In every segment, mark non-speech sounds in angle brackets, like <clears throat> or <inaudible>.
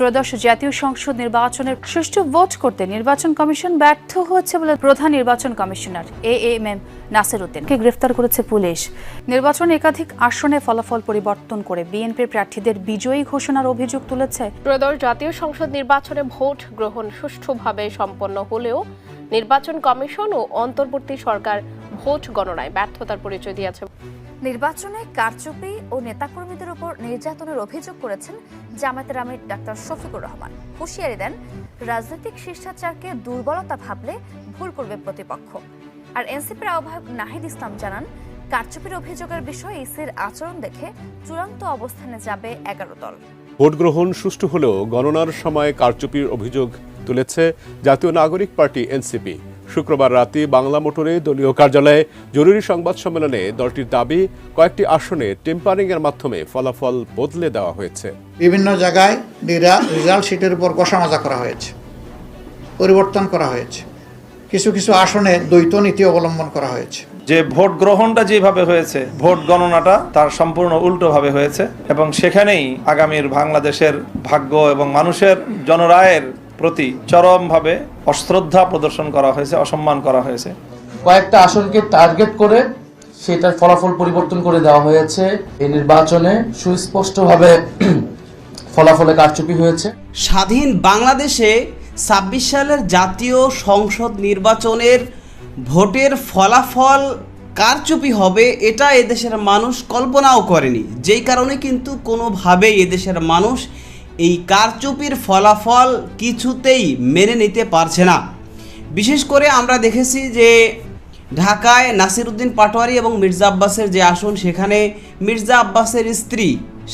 ত্রয়োদশ জাতীয় সংসদ নির্বাচনের সুষ্ঠু ভোট করতে নির্বাচন কমিশন ব্যর্থ হয়েছে বলে প্রধান নির্বাচন commissioner A M M Nasir উদ্দিনকে গ্রেফতার করেছে পুলিশ। নির্বাচন একাধিক আসনে ফলাফল পরিবর্তন করে বিএনপির প্রার্থীদের বিজয়ী ঘোষণার অভিযোগ তুলেছে। ত্রয়োদশ জাতীয় সংসদ নির্বাচনে ভোট গ্রহণ সুষ্ঠুভাবে সম্পন্ন হলেও নির্বাচন কমিশন ও অন্তর্বর্তী সরকার ভোট গণনায় ব্যর্থতার পরিচয় দিয়েছে। নির্বাচনে কারচুপি ও নেতাকর্মীদের উপর নির্যাতনের অভিযোগ করেছেন জামায়াতের আমির ডাক্তার শফিকুর রহমান। হুঁশিয়ারি দেন, রাজনৈতিক শিষ্টাচারকে দুর্বলতা ভাবলে ভুল করবে প্রতিপক্ষ। আর এনসিপির আহ্বায়ক নাহিদ ইসলাম জানান, কারচুপির অভিযোগের বিষয়ে ইসির আচরণ দেখে চূড়ান্ত অবস্থানে যাবে এগারো দল। ভোট গ্রহণ সুষ্ঠু হলেও গণনার সময় কারচুপির অভিযোগ তুলেছে জাতীয় নাগরিক পার্টি এনসিপি। শুক্রবার রাতে বাংলা মোটরে দলীয় কার্যালয়ে জরুরি সংবাদ সম্মেলনে দলটির দাবি কয়েকটি আসনে টেম্পারিং এর মাধ্যমে ফলাফল বদলে দেওয়া হয়েছে। বিভিন্ন জায়গায় রেজাল্ট শিটের উপর কষামাজা করা হয়েছে পরিবর্তন করা হয়েছে। কিছু কিছু আসনে দ্বৈত নীতি অবলম্বন করা হয়েছে। যে ভোট গ্রহণটা যেভাবে হয়েছে ভোট গণনাটা তার সম্পূর্ণ উল্টোভাবে হয়েছে এবং সেখানেই আগামীর বাংলাদেশের ভাগ্য এবং মানুষের জনরায়ের প্রতি চরমভাবে অশ্রদ্ধা প্রদর্শন করা হয়েছে অসম্মান করা হয়েছে। কয়েকটা আসনকে টার্গেট করে সেটার ফলাফল পরিবর্তন করে দেওয়া হয়েছে। এই নির্বাচনে সুস্পষ্টভাবে <clears throat> ফলাফলে কারচুপি হয়েছে। স্বাধীন বাংলাদেশে ছাব্বিশ সালের জাতীয় সংসদ নির্বাচনের ভোটের ফলাফল কারচুপি হবে এটা এদেশের মানুষ কল্পনাও করেনি। যেই কারণে কিন্তু কোনোভাবেই এদেশের মানুষ এই কারচুপির ফলাফল কিছুতেই মেনে নিতে পারছে না। বিশেষ করে আমরা দেখেছি যে ঢাকায় নাসিরউদ্দিন পাটোয়ারি এবং মির্জা আব্বাসের যে আসন, সেখানে মির্জা আব্বাসের স্ত্রী,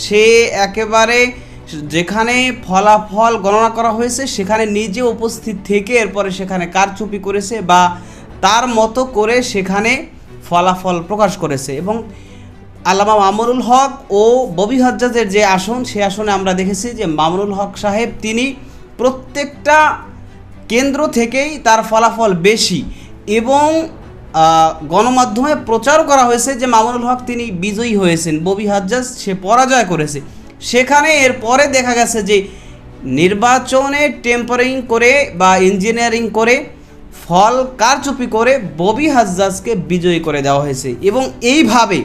সে একেবারে যেখানে ফলাফল গণনা করা হয়েছে, সেখানে নিজে উপস্থিত থেকে এরপরে সেখানে কারচুপি করেছে বা তার মতো করে সেখানে ফলাফল প্রকাশ করেছে এবং আল্লামা মামুনুল হক ও ববি হজ্জাজের যে আসন, সে আসনে আমরা দেখেছি যে মামুনুল হক সাহেব তিনি প্রত্যেকটা কেন্দ্র থেকেই তার ফলাফল বেশি এবং গণমাধ্যমে প্রচার করা হয়েছে যে মামুনুল হক তিনি বিজয়ী হয়েছেন, ববি হাজ্জাজ সে পরাজয় করেছে। সেখানে এরপরে দেখা গেছে যে নির্বাচনে টেম্পারিং করে বা ইঞ্জিনিয়ারিং করে ফল কারচুপি করে ববি হাজ্জাজকে বিজয়ী করে দেওয়া হয়েছে এবং এইভাবে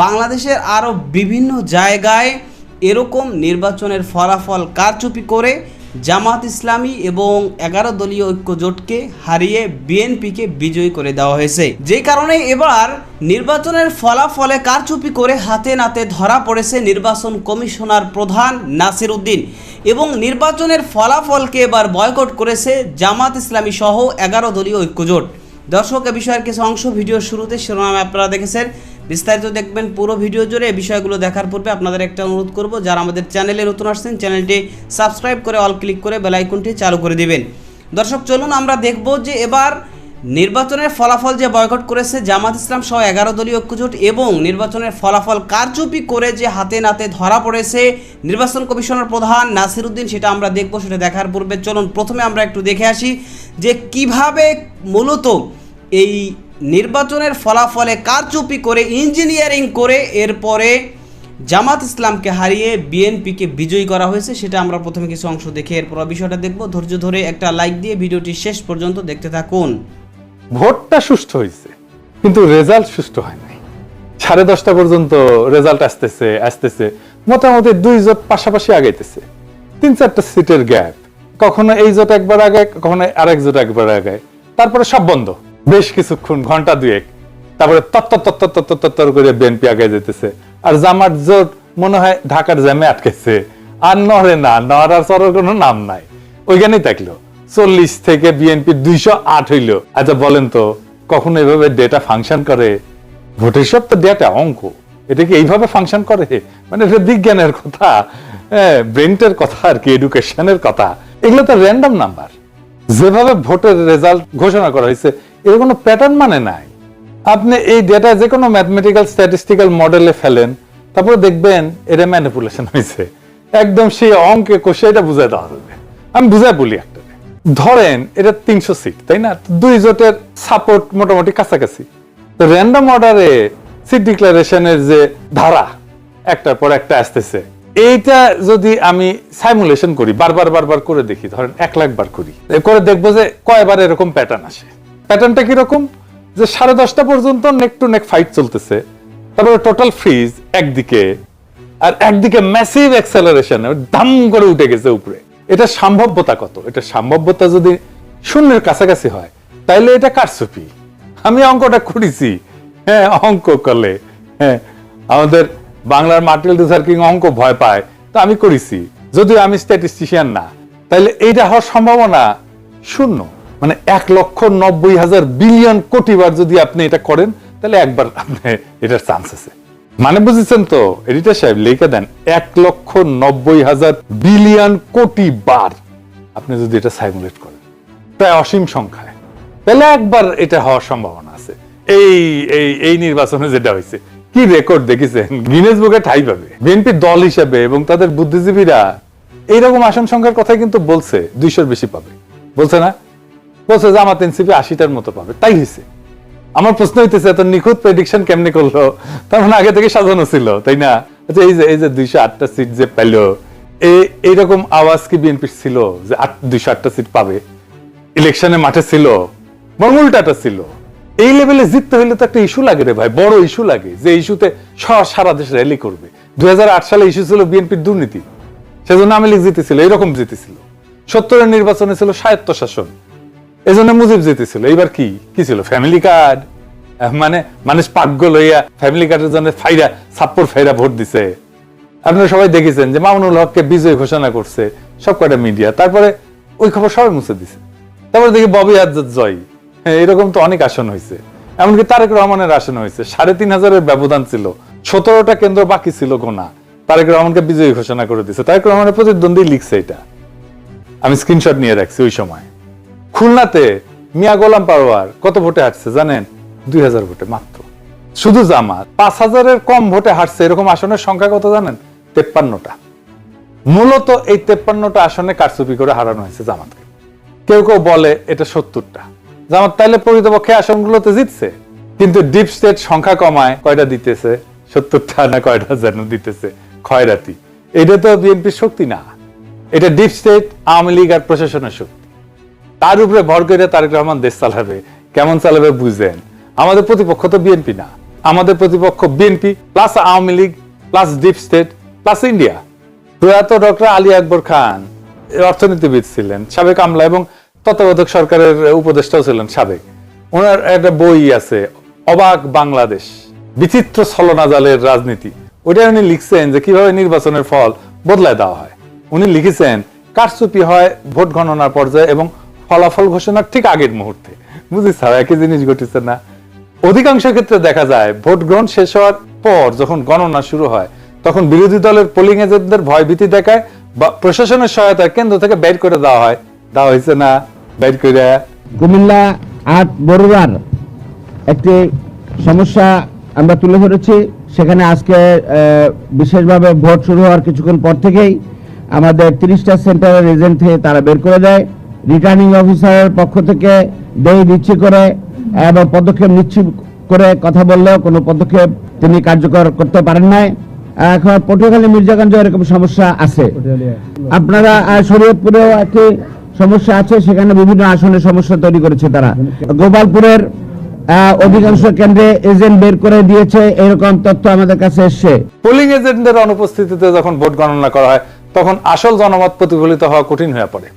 বাংলাদেশের আরও বিভিন্ন জায়গায় এরকম নির্বাচনের ফলাফল কারচুপি করে জামাত ইসলামী এবং এগারো দলীয় ঐক্য জোটকে হারিয়ে বিএনপিকে বিজয়ী করে দেওয়া হয়েছে। যে কারণে এবার নির্বাচনের ফলাফলে কারচুপি করে হাতে নাতে ধরা পড়েছে নির্বাচন কমিশনার প্রধান নাসির উদ্দিন এবং নির্বাচনের ফলাফলকে এবার বয়কট করেছে জামাত ইসলামী সহ এগারো দলীয় ঐক্যজোট দর্শক, এ বিষয়ের কিছু অংশ ভিডিও শুরুতে শিরোনামে আপনারা দেখেছেন। বিস্তারিত দেখবেন পুরো ভিডিও জুড়ে এই বিষয়গুলো দেখার পূর্বে আপনাদের একটা অনুরোধ করব, যারা আমাদের চ্যানেলে নতুন আসছেন, চ্যানেলটি সাবস্ক্রাইব করে অল ক্লিক করে বেল আইকনটি চালু করে দিবেন। দর্শক, চলুন আমরা দেখব যে এবার নির্বাচনের ফলাফল যে বয়কট করেছে জামাত ইসলাম সহ এগারো দলীয় ঐক্যজোট এবং নির্বাচনের ফলাফল কারচুপি করে যে হাতে নাতে ধরা পড়েছে নির্বাচন কমিশনের প্রধান নাসির উদ্দিন, সেটা আমরা দেখব, সেটা দেখার পূর্বে। চলুন, প্রথমে আমরা একটু দেখে আসি যে কীভাবে মূলত এই নির্বাচনের ফলাফলে কারচুপি করে ইঞ্জিনিয়ারিং করে এরপরে জামাত ইসলামকে হারিয়ে বিএনপিকে বিজয়ী করা হয়েছে, সেটা আমরা প্রথমে কিছু অংশ দেখে এরপর বিষয়টা দেখব। ধৈর্য ধরে একটা লাইক দিয়ে ভিডিওটি শেষ পর্যন্ত দেখতে থাকুন। ভোটটা সুষ্ঠু হয়েছে, কিন্তু রেজাল্ট সুষ্ঠু হয় নাই। সাড়ে দশটা পর্যন্ত রেজাল্ট আসতেছে আসতেছে। মোটামুটি দুই জোট পাশাপাশি আগাইতেছে। তিন চারটা সিটের গ্যাপ। কখনো এই জোট একবার আগায়, কখনো আরেক জোট একবার আগায়। তারপরে সব বন্ধ। বেশ কিছুক্ষণ, ঘণ্টা দুয়েক। তারপরে তত্তর তত্তর তত্তর তত্তর করে বিএনপি আগে যেতেছে আর জামাত জোট মনে হয় ঢাকার জ্যামে আটকেছে। আর নড়ে না নড়ার চড়ার কোনো নাম নাই। ওইখানেই থাকল। চল্লিশ থেকে বিএনপি দুইশো আট হইল। আচ্ছা বলেন তো, কখনো এভাবে ডেটা ফাংশন করে? ভোটের সব তো ডেটা অঙ্ক। এটা কি এইভাবে ফাংশন করে? মানে এটা বিজ্ঞানের কথা। হ্যাঁ ব্রেনটের কথা আর কি এডুকেশনের কথা। এগুলো তো র্যান্ডম নাম্বার যেভাবে ভোটের রেজাল্ট ঘোষণা করা হয়েছে এর কোনো প্যাটার্ন মানে নাই। আপনি এই ডেটা যে কোনো ম্যাথমেটিক্যাল স্ট্যাটিস্টিক্যাল মডেলে ফেলেন, তারপরে দেখবেন এটা ম্যানিপুলেশন হয়েছে একদম সেই অঙ্কে কষে এটা বুঝাই দেওয়া যাবে আমি বুঝাই বলি একটা। ধরেন এটা তিনশো সিট তাই না? দুই জোটের সাপোর্ট মোটামুটি কাছাকাছি। তো র্যান্ডম অর্ডারে সিট ডিক্লারেশনের যে ধারা, একটার পর একটা আসতেছে। এইটা যদি আমি সাইমুলেশন করি, বারবার বারবার করে দেখি, ধরেন এক লাখ বার করি করে দেখব যে কয়বার এরকম প্যাটার্ন আসে। প্যাটার্নটা কীরকম? যে সাড়ে দশটা পর্যন্ত নেক টু নেক ফাইট চলতেছে। তারপরে টোটাল ফ্রিজ একদিকে। আর একদিকে ম্যাসিভ অ্যাক্সেলারেশন দাম করে উঠে গেছে উপরে। এটা সম্ভাব্যতা কত এটা সম্ভাব্যতা যদি শূন্যের কাছাকাছি হয়, তাইলে এটা কারসুপি আমি অঙ্কটা করেছি। হ্যাঁ অঙ্ক করলে। হ্যাঁ আমাদের বাংলার মার্টিল লুথার কিং অঙ্ক ভয় পায়। তো আমি করেছি। যদিও আমি স্ট্যাটিস্টিশিয়ান না, তাইলে এইটা হওয়ার সম্ভাবনা শূন্য। মানে এক লক্ষ নব্বই হাজার বিলিয়ন কোটি বার যদি আপনি এটা করেন, তাহলে একবার আপনি এটার চান্স আছে। মানে বুঝেছেন তো এডিটার সাহেব, লিখে দেন, এক লক্ষ নব্বই হাজার বিলিয়ন কোটি বার আপনি যদি এটা সাইমুলেট করেন। প্রায় অসীম সংখ্যায়। তাহলে একবার এটা হওয়ার সম্ভাবনা আছে। এই এই এই নির্বাচনে যেটা হয়েছে, কি রেকর্ড দেখেছেন? গিনেস বুকে ঠাই পাবে। বিএনপি দল হিসাবে এবং তাদের বুদ্ধিজীবীরা, এইরকম আসন সংখ্যার কথা কিন্তু বলছে, দুইশোর বেশি পাবে। বলছে না? বলছে যে আমার এনসিপি আশিটার মতো পাবে। তাই হয়েছে আমার প্রশ্ন হইতেছে, এত নিখুঁত প্রেডিকশন কেমনে করল? তার মানে আগে থেকে সাজানো ছিল, তাই না? আচ্ছা এই যে এই যে দুইশো আটটা সিট যে পেল এই এইরকম আওয়াজ কি বিএনপির ছিল যে আট, দুইশো আটটা সিট পাবে? ইলেকশনে মাঠে ছিল, বরং উল্টাটা ছিল। এই লেভেলে জিততে হইলে তো একটা ইস্যু লাগে রে ভাই, বড় ইস্যু লাগে যে ইস্যুতে সারা দেশ র্যালি করবে। দুই হাজার আট সালে ইস্যু ছিল বিএনপির দুর্নীতি, সেজন্য আওয়ামী লীগ জিতেছিল, এরকম জিতেছিল। সত্তরের নির্বাচনে ছিল স্বায়ত্ত শাসন এই জন্য মুজিব জিতেছিল। এইবার কি? কি ছিল? ফ্যামিলি কার্ড মানে মানুষ পাগ্য লইয়া ফ্যামিলি কার্ডের জন্য ফাইরা ছাপ্পর ফাইরা ভোট দিছে। আপনারা সবাই দেখেছেন যে মামুনুল হককে বিজয় ঘোষণা করছে সব কটা মিডিয়া তারপরে ওই খবর সবাই মুছে দিছে। তারপরে দেখি ববি আজাদ জয়। হ্যাঁ এরকম তো অনেক আসন হয়েছে এমনকি তারেক রহমানের আসন হয়েছে সাড়ে তিন হাজারের ব্যবধান ছিল। সতেরোটা কেন্দ্র বাকি ছিল গোনা। তারেক রহমানকে বিজয়ী ঘোষণা করে দিছে। তারেক রহমানের প্রতিদ্বন্দ্বী লিখছে এটা। আমি স্ক্রিনশট নিয়ে রাখছি ওই সময়। খুলনাতে মিয়া গোলাম পারোয়ার কত ভোটে হাঁটছে জানেন? দুই হাজার ভোটে মাত্র। শুধু জামাত, পাঁচ হাজারের কম ভোটে হাঁটছে এরকম আসনের সংখ্যা কত জানেন? তেপ্পান্নটা। মূলত এই তেপ্পান্নটা আসনে কারচুপি করে হারানো হয়েছে জামাতকে। কেউ কেউ বলে এটা সত্তরটা। জামাত তাইলে প্রকৃতপক্ষে আসনগুলোতে জিতছে। কিন্তু ডিপ স্টেট সংখ্যা কমায়, কয়টা দিতেছে? সত্তরটা না কয়টা যেন দিতেছে? খয়রাতি এটা তো বিএনপির শক্তি না। এটা ডিপ স্টেট, আওয়ামী লীগ আর প্রশাসনের শক্তি। তার উপরে ভর করে তারেক রহমান দেশ চালাবে। কেমন চালাবে বুঝেন আমাদের প্রতিপক্ষ তো বিএনপি না। আমাদের প্রতিপক্ষ BNP plus Awami League plus deep state plus India প্রয়াত ডক্টর আলী আকবর খান অর্থনীতিবিদ ছিলেন, সাবেক আমলা এবং তত্ত্বাবধায়ক সরকারের উপদেষ্টাও ছিলেন সাবেক। ওনার একটা বই আছে, অবাক বাংলাদেশ, বিচিত্র ছলনাজালের রাজনীতি। ওইটা উনি লিখছেন যে কীভাবে নির্বাচনের ফল বদলায় দেওয়া হয়। উনি লিখেছেন, কারচুপি হয় ভোট গণনার পর্যায়ে এবং ফলাফল ঘোষণার ঠিক আগের মুহূর্তে। বুঝিস একই জিনিস ঘটেছে না। অধিকাংশ ক্ষেত্রে দেখা যায়, ভোট গ্রহণ শেষ হওয়ার পর যখন গণনা শুরু হয়, তখন বিরোধী দলের পোলিং এজেন্টদের ভয়ভীতি দেখায় বা প্রশাসনের সহায়তায় কেন্দ্র থেকে বের করে দেওয়া হয়। দেওয়া হয়েছে না? বের করে। কুমিল্লা আট বড়ুয়ার একটি সমস্যা আমরা তুলে ধরেছি। সেখানে আজকে বিশেষভাবে ভোট শুরু হওয়ার কিছুক্ষণ পর থেকেই আমাদের তিরিশটা সেন্টারের এজেন্ট থেকে তারা বের করে দেয়। রিটার্নিং অফিসারের পক্ষ থেকে দেয় দিচ্ছি করে এবং পদক্ষেপ নিচ্ছি করে কথা বললেও কোনো পদক্ষেপ তিনি কার্যকর করতে পারেন নাই। এখন পটুয়াখালী মির্জাগঞ্জে এরকম সমস্যা আছে। আপনারা শরীয়তপুরেও একটি সমস্যা আছে সেখানে বিভিন্ন আসনের সমস্যা তৈরি করেছে তারা। গোপালপুরের আহ, অধিকাংশ কেন্দ্রে এজেন্ট বের করে দিয়েছে এরকম তথ্য আমাদের কাছে এসছে। পোলিং এজেন্টদের অনুপস্থিতিতে যখন ভোট গণনা করা হয় তখন আসল জনমত প্রতিফলিত হওয়া কঠিন হয়ে পড়ে।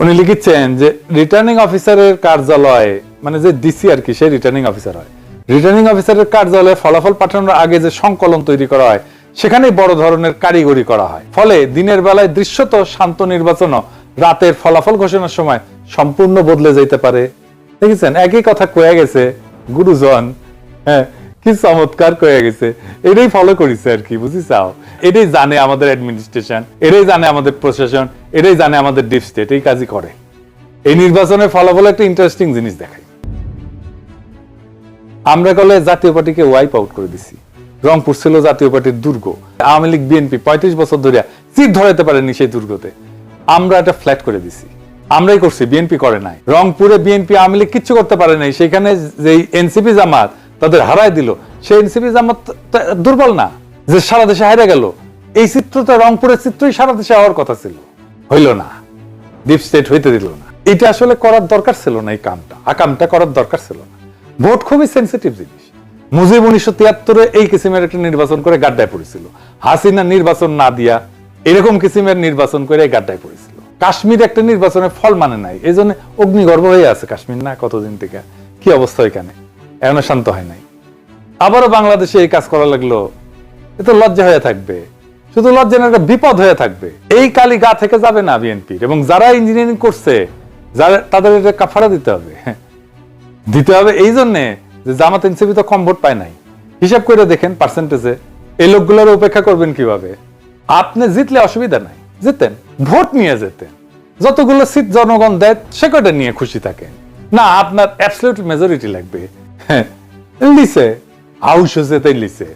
উনি লিখেছেন যে রিটার্নিং অফিসারের কার্যালয়ে মানে যে ডিসি আর কি, সে রিটার্নিং অফিসার হয়। রিটার্নিং অফিসারের কার্যালয়ে ফলাফল পাঠানোর আগে যে সংকলন তৈরি করা হয়, সেখানেই বড় ধরনের কারিগরি করা হয়। ফলে দিনের বেলায় দৃশ্যত শান্ত নির্বাচনও রাতের ফলাফল ঘোষণার সময় সম্পূর্ণ বদলে যেতে পারে। দেখেছেন? একই কথা কয়ে গেছে গুরুজন। হ্যাঁ কি চমৎকার কয়ে গেছে এটাই ফলো করেছে আর কি বুঝিছাও এটাই জানে আমাদের অ্যাডমিনিস্ট্রেশন এটাই জানে আমাদের প্রশাসন এটাই জানে আমাদের ডিপ স্টেট এই কাজই করে এই নির্বাচনের ফলাফল একটা ইন্টারেস্টিং জিনিস দেখায়। আমরা কলে জাতীয় পার্টিকে ওয়াইপ আউট করে দিছি। রংপুর ছিল জাতীয় পার্টির দুর্গ। আওয়ামী লীগ, বিএনপি পঁয়ত্রিশ বছর ধরে চিট ধরাতে পারেনি সেই দুর্গতে। আমরা এটা ফ্ল্যাট করে দিছি। আমরাই করছি, বিএনপি করে নাই। রংপুরে বিএনপি, আওয়ামী লীগ কিচ্ছু করতে পারে নাই। সেখানে যে এনসিপি জামাত তাদের হারায় দিল। সেই এনসিপি জামাত দুর্বল না, যে সারা দেশে হারে গেল। এই চিত্রটা রংপুরের চিত্রই সারা দেশে হওয়ার কথা ছিল। হইল না। ডিপ স্টেট হইতে দিল না। এটা আসলে করার দরকার ছিল না এই কামটা। আকামটা করার দরকার ছিল না। ভোট খুবই সেন্সিটিভ জিনিস। মুজিব উনিশশো তিয়াত্তরে এই কিসিমের একটা নির্বাচন করে গাড্ডায় পড়েছিল। হাসিনা নির্বাচন না দিয়া এরকম কিসিমের নির্বাচন করে গাড্ডায় পড়েছিল। কাশ্মীর একটা নির্বাচনের ফল মানে নাই। এই জন্য অগ্নিগর্ভ হয়ে আছে কাশ্মীর না কতদিন থেকে। কি অবস্থা এখানে? এখনও শান্ত হয় নাই। আবারও বাংলাদেশে এই কাজ করা লাগল, এ লজ্জা হয়ে থাকবে, শুধু লজ্জা না, একটা বিপদ হয়ে থাকবে। এই কালি গা থেকে যাবে না বিএনপির, এবং যারা ইঞ্জিনিয়ারিং করছে, যারা, তাদের এটা কাফারা দিতে হবে। <laughs> দিতে হবে এই জন্যে যে জামাত এনসিপি তো কম ভোট পায় নাই। হিসাব করে দেখেন পার্সেন্টেজে এই লোকগুলোর উপেক্ষা করবেন কীভাবে? আপনি জিতলে অসুবিধা নাই, জিতেন, ভোট নিয়ে যেতেন যতগুলো সিট জনগণ দেয় সে কটা নিয়ে খুশি থাকেন। না, আপনার অ্যাবসলিউট মেজরিটি লাগবে। লিসে হাউস যেতে লিসে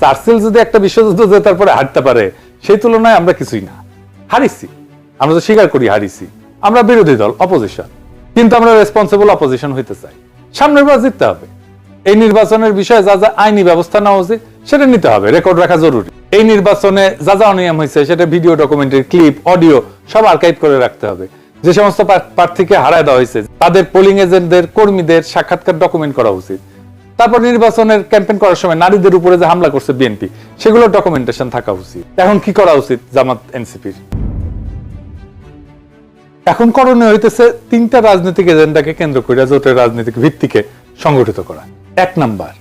চার্চিল যদি একটা বিশ্বযুদ্ধ জেতার পরে হারতে পারে, সেই তুলনায় আমরা কিছুই না। হারিছি। আমরা তো স্বীকার করি হারিছি। আমরা বিরোধী দল অপোজিশন কিন্তু আমরা রেসপন্সিবল অপোজিশন হইতে চাই। সামনের বার জিততে হবে। এই নির্বাচনের বিষয়ে যা যা আইনি ব্যবস্থা নেওয়া উচিত, সেটা নিতে হবে। রেকর্ড রাখা জরুরি। এই নির্বাচনে যা যা অনিয়ম হয়েছে সেটা ভিডিও ডকুমেন্টারি ক্লিপ অডিও সব আর্কাইভ করে রাখতে হবে। যে সমস্ত প্রার্থীকে হারায় দেওয়া হয়েছে, তাদের পোলিং এজেন্টদের কর্মীদের সাক্ষাৎকার ডকুমেন্ট করা উচিত। তারপর নির্বাচনের ক্যাম্পেইন করার সময় নারীদের উপরে যে হামলা করছে বিএনপি সেগুলো ডকুমেন্টেশন থাকা উচিত। এখন কি করা উচিত জামাত এনসিপির এখন করণীয় হইতেছে তিনটা রাজনৈতিক এজেন্ডাকে কেন্দ্র করে জোটের রাজনৈতিক ভিত্তিকে সংগঠিত করা। এক নাম্বার,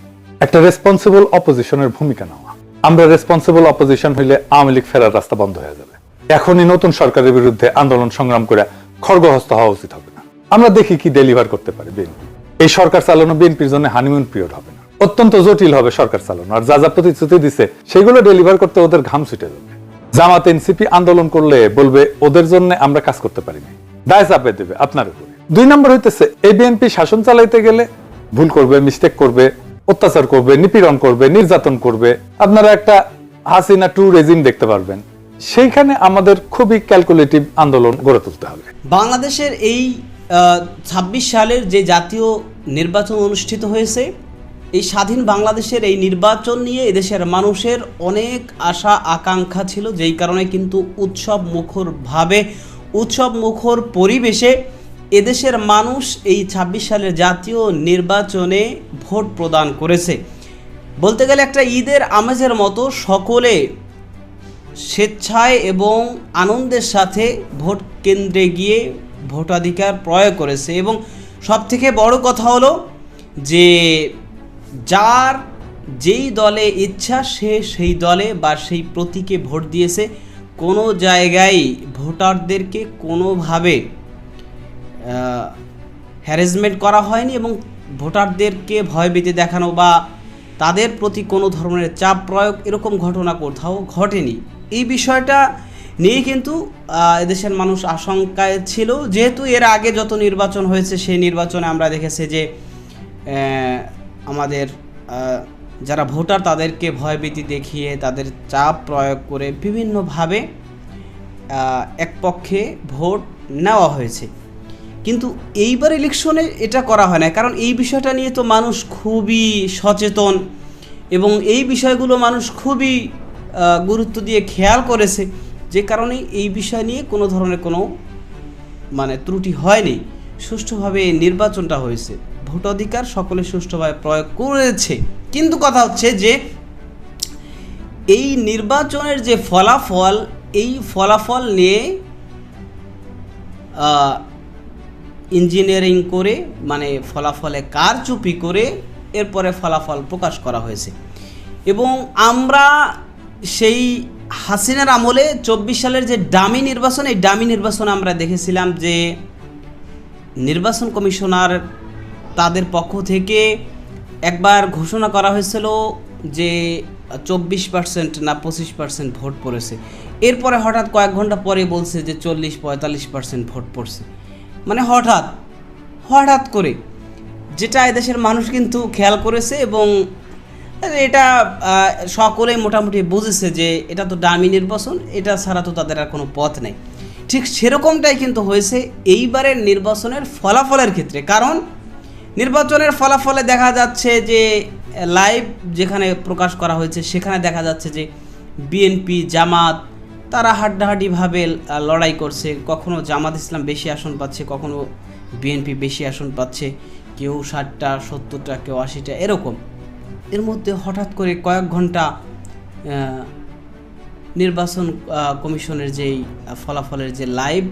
একটা রেসপন্সিবল অপোজিশনের ভূমিকা নেওয়া। আমরা রেসপন্সিবল অপোজিশন হইলে আওয়ামী লীগ ফেরার রাস্তা বন্ধ হয়ে যাবে। এখনই নতুন সরকারের বিরুদ্ধে আন্দোলন সংগ্রাম করে খড়গহস্ত হওয়া উচিত হবে না। আমরা দেখি কি ডেলিভার করতে পারে বিএনপি এই সরকার চালানো বিএনপির জন্য হানিমুন পিরিয়ড হবে না। অত্যন্ত জটিল হবে সরকার চালানো। আর যা যা প্রতিশ্রুতি দিছে, সেগুলো ডেলিভার করতে ওদের ঘাম ছুটে যাবে। জামাত এনসিপি আন্দোলন করলে বলবে, ওদের জন্য আমরা কাজ করতে পারিনি। দায় চাপে দেবে আপনার উপরে। দুই নম্বর হইতেছে, এই বিএনপি শাসন চালাইতে গেলে ভুল করবে মিস্টেক করবে, অত্যাচার করবে, নিপীড়ন করবে, নির্যাতন করবে। আপনারা একটা হাসিনা টু রেজিম দেখতে পারবেন। সেইখানে আমাদের খুবই ক্যালকুলেটিভ আন্দোলন গড়ে তুলতে হবে। বাংলাদেশের এই ছাব্বিশ সালের যে জাতীয় নির্বাচন অনুষ্ঠিত হয়েছে, এই স্বাধীন বাংলাদেশের এই নির্বাচন নিয়ে এদেশের মানুষের অনেক আশা, আকাঙ্ক্ষা ছিল, যেই কারণে কিন্তু উৎসব মুখরভাবে, উৎসব মুখর পরিবেশে এদেশের মানুষ এই ছাব্বিশ সালের জাতীয় নির্বাচনে ভোট প্রদান করেছে। বলতে গেলে একটা ঈদের আমেজের মতো সকলে স্বেচ্ছায় এবং আনন্দের সাথে ভোট কেন্দ্রে গিয়ে ভোটাধিকার প্রয়োগ করেছে এবং সবথেকে বড় কথা হলো যে যার যেই দলে ইচ্ছা সে সেই দলে বা সেই প্রতীকে ভোট দিয়েছে, কোনো জায়গায় ভোটারদেরকে কোনোভাবে হ্যারাসমেন্ট করা হয়নি এবং ভোটারদেরকে ভয়ভীতি দেখানো বা তাদের প্রতি কোনো ধরনের চাপ প্রয়োগ এরকম ঘটনা কোথাও ঘটেনি। এই বিষয়টা নিয়ে কিন্তু এদেশের মানুষ আশঙ্কায় ছিল। যেহেতু এর আগে যত নির্বাচন হয়েছে, সেই নির্বাচনে আমরা দেখেছি যে আমাদের যারা ভোটার তাদেরকে ভয়ভীতি দেখিয়ে তাদের চাপ প্রয়োগ করে বিভিন্নভাবে এক পক্ষে ভোট নেওয়া হয়েছে। কিন্তু এইবার ইলেকশনে এটা করা হয় না কারণ এই বিষয়টা নিয়ে তো মানুষ খুবই সচেতন এবং এই বিষয়গুলো মানুষ খুবই গুরুত্ব দিয়ে খেয়াল করেছে যে কারণে এই বিষয় নিয়ে কোনো ধরনের কোনো মানে ত্রুটি হয়নি। সুষ্ঠুভাবে এই নির্বাচনটা হয়েছে। ভোটাধিকার সকলে সুষ্ঠুভাবে প্রয়োগ করেছে। কিন্তু কথা হচ্ছে যে এই নির্বাচনের যে ফলাফল, এই ফলাফল নিয়ে ইঞ্জিনিয়ারিং করে মানে ফলাফলে কারচুপি করে এরপরে ফলাফল প্রকাশ করা হয়েছে। এবং আমরা সেই হাসিনার আমলে চব্বিশ সালের যে ডামি নির্বাচন, এই ডামি নির্বাচনে আমরা দেখেছিলাম যে নির্বাচন কমিশনার তাদের পক্ষ থেকে একবার ঘোষণা করা হয়েছিল যে চব্বিশ পার্সেন্ট না পঁচিশ পার্সেন্ট ভোট পড়েছে। এরপরে হঠাৎ কয়েক ঘণ্টা পরে বলছে যে চল্লিশ পঁয়তাল্লিশ পার্সেন্ট ভোট পড়ছে। মানে হঠাৎ হঠাৎ করে যেটা এদেশের মানুষ কিন্তু খেয়াল করেছে এবং এটা আহ, সকলেই মোটামুটি বুঝেছে যে এটা তো ডামি নির্বাচন এটা ছাড়া তো তাদের আর কোনো পথ নেই। ঠিক সেরকমটাই কিন্তু হয়েছে এইবারের নির্বাচনের ফলাফলের ক্ষেত্রে। কারণ নির্বাচনের ফলাফলে দেখা যাচ্ছে যে লাইভ যেখানে প্রকাশ করা হয়েছে সেখানে দেখা যাচ্ছে যে বিএনপি জামাত তারা হাড্ডাহাড্ডিভাবে লড়াই করছে। কখনো জামাত ইসলাম বেশি আসন পাচ্ছে কখনো বিএনপি বেশি আসন পাচ্ছে। কেউ ষাটটা সত্তরটা কেউ আশিটা এরকম। এর মধ্যে হঠাৎ করে কয়েক ঘণ্টা নির্বাচন কমিশনের যেই ফলাফলের যে লাইভ,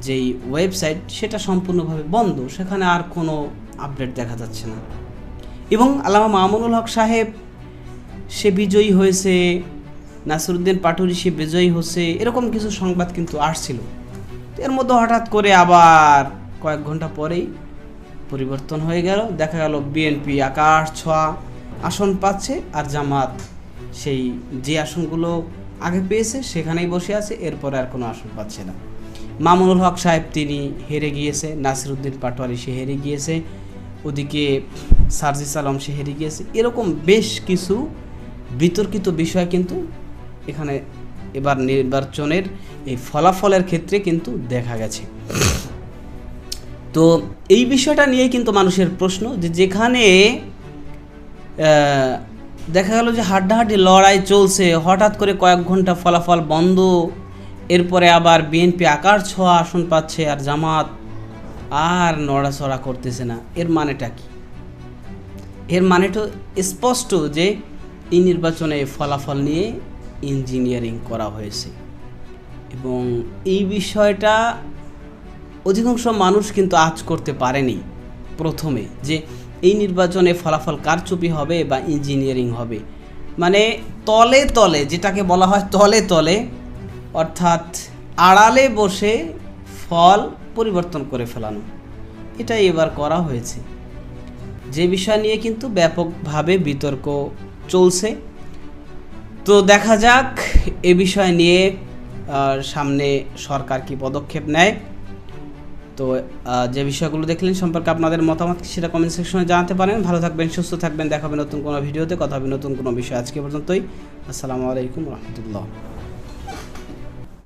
যেই ওয়েবসাইট, সেটা সম্পূর্ণভাবে বন্ধ। সেখানে আর কোনো আপডেট দেখা যাচ্ছে না। এবং আল্লামা মামুনুল হক সাহেব, সে বিজয়ী হয়েছে, নাসিরুদ্দিন পাটুরি সে বিজয়ী হচ্ছে, এরকম কিছু সংবাদ কিন্তু আসছিল। এর মধ্যে হঠাৎ করে আবার কয়েক ঘণ্টা পরেই পরিবর্তন হয়ে গেল। দেখা গেল বিএনপি আকাশ, ছোঁয়া, আসন পাচ্ছে আর জামাত সেই যে আসনগুলো আগে পেয়েছে সেখানেই বসে আছে, এরপরে আর কোনো আসন পাচ্ছে না। মামুনুল হক সাহেব তিনি হেরে গিয়েছে, নাসিরুদ্দিন পাটোয়ারি সে হেরে গিয়েছে, ওদিকে সার্জিস আলম সে হেরে গিয়েছে, এরকম বেশ কিছু বিতর্কিত বিষয় কিন্তু এখানে এবার নির্বাচনের এই ফলাফলের ক্ষেত্রে কিন্তু দেখা গেছে। তো এই বিষয়টা নিয়ে কিন্তু মানুষের প্রশ্ন যে যেখানে দেখা গেল যে হাড্ডাহাড্ডি লড়াই চলছে, হঠাৎ করে কয়েক ঘণ্টা ফলাফল বন্ধ, এরপরে আবার বিএনপি আকার ছোঁয়া আসন পাচ্ছে আর জামাত আর নড়াচড়া করতেছে না, এর মানেটা কি? এর মানে তো স্পষ্ট যে এই নির্বাচনে ফলাফল নিয়ে ইঞ্জিনিয়ারিং করা হয়েছে এবং এই বিষয়টা অধিকাংশ মানুষ কিন্তু আজ করতে পারেনি। প্রথমে যে এই নির্বাচনে ফলাফল কারচুপি হবে বা ইঞ্জিনিয়ারিং হবে। মানে তলে তলে যেটাকে বলা হয় তলে তলে, অর্থাৎ আড়ালে বসে ফল পরিবর্তন করে ফেলানো। এটাই এবার করা হয়েছে। যে বিষয় নিয়ে কিন্তু ব্যাপকভাবে বিতর্ক চলছে। তো দেখা যাক, এ বিষয় নিয়ে সামনে সরকার কি পদক্ষেপ নেয়। তো যে বিষয়গুলো দেখলেন সম্পর্কে আপনাদের মতামত সেটা কমেন্ট সেকশনে জানাতে পারেন। ভালো থাকবেন, সুস্থ থাকবেন। দেখাবেন নতুন কোনো ভিডিওতে কথা হবে নতুন কোনো বিষয় আজকে পর্যন্তই। আসসালামু আলাইকুম রহমতুল্লাহ।